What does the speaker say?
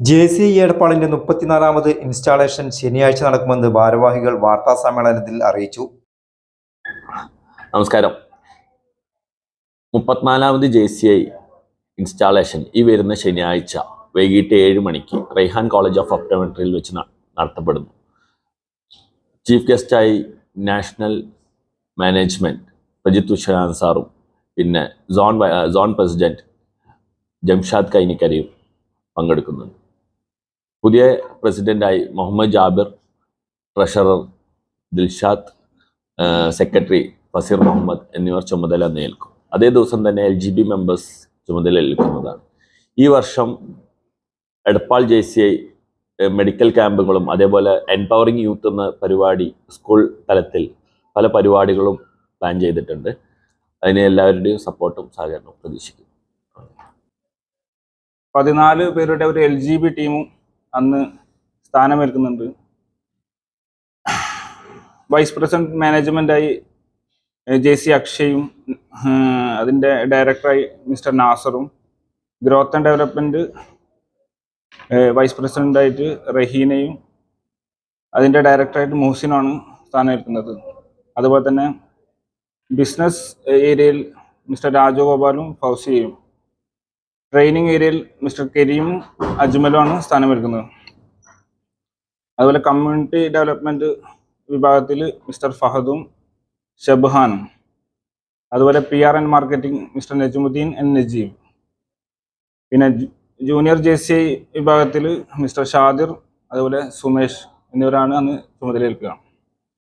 J C എടപ്പാളിന്റെ മുപ്പത്തിനാലാമത് installation ശനിയാഴ്ച നടക്കുമെന്ന് ഭാരവാഹികൾ വാർത്താ സമ്മേളനത്തിൽ അറിയിച്ചു. നമസ്കാരം. മുപ്പത്തിനാലാമത് ജെ സി ഐ ഇൻസ്റ്റാളേഷൻ ഈ വരുന്ന ശനിയാഴ്ച വൈകിട്ട് ഏഴ് മണിക്ക് റൈഹാൻ കോളേജ് ഓഫ് ഒപ്റ്റോമെട്രിയിൽ വെച്ച് നടത്തപ്പെടുന്നു. ചീഫ് ഗസ്റ്റായി നാഷണൽ മാനേജ്മെന്റ് പ്രജിത് ഉഷാൻ സാറും പിന്നെ സോൺ സോൺ പ്രസിഡന്റ് ജംഷാദ് കൈനിക്കരയും പങ്കെടുക്കുന്നുണ്ട്. പുതിയ പ്രസിഡന്റായി മുഹമ്മദ് ജാബിർ ട്രഷറർ ദിൽഷാദ് സെക്രട്ടറി ഫസീർ മുഹമ്മദ് എന്നിവർ ചുമതല നേൽക്കും. അതേ ദിവസം തന്നെ എൽ ജി ബി മെമ്പേഴ്സ് ചുമതല ഏൽക്കുന്നതാണ്. ഈ വർഷം Edappal J C I medical ക്യാമ്പുകളും അതേപോലെ എംപവറിംഗ് യൂത്ത് എന്ന പരിപാടി സ്കൂൾ തലത്തിൽ പല പരിപാടികളും പ്ലാൻ ചെയ്തിട്ടുണ്ട്. അതിന് എല്ലാവരുടെയും സപ്പോർട്ടും സഹകരണവും പ്രതീക്ഷിക്കുന്നു. പതിനാല് പേരുടെ ഒരു എൽ ജി ബി ടീമും അന്ന് സ്ഥാനമേൽക്കുന്നുണ്ട്. വൈസ് പ്രസിഡന്റ് മാനേജ്മെന്റായി ജെ സി അക്ഷയും അതിന്റെ ഡയറക്ടറായി മിസ്റ്റർ നാസറും. ഗ്രോത്ത് ആൻഡ് ഡെവലപ്മെന്റ് വൈസ് പ്രസിഡന്റായിട്ട് റഹീനയും അതിന്റെ ഡയറക്ടറായിട്ട് മുഹസിനാണ് സ്ഥാനമേൽക്കുന്നത്. അതുപോലെ തന്നെ ബിസിനസ് ഏരിയയിൽ മിസ്റ്റർ രാജഗോപാലും ഫൗസിയയും ട്രെയിനിങ് ഏരിയയിൽ മിസ്റ്റർ കരീമും അജ്മലുമാണ് സ്ഥാനമേൽക്കുന്നത്. അതുപോലെ കമ്മ്യൂണിറ്റി ഡെവലപ്മെന്റ് വിഭാഗത്തിൽ മിസ്റ്റർ ഫഹദും ഷബ്ഹാനും. അതുപോലെ P R and marketing mister Najumuddin N Najeeb. പിന്നെ ജൂനിയർ ജെ സി ഐ വിഭാഗത്തിൽ മിസ്റ്റർ ഷാദിർ അതുപോലെ സുമേഷ് എന്നിവരാണ് അന്ന് ചുമതലയേൽക്കുക.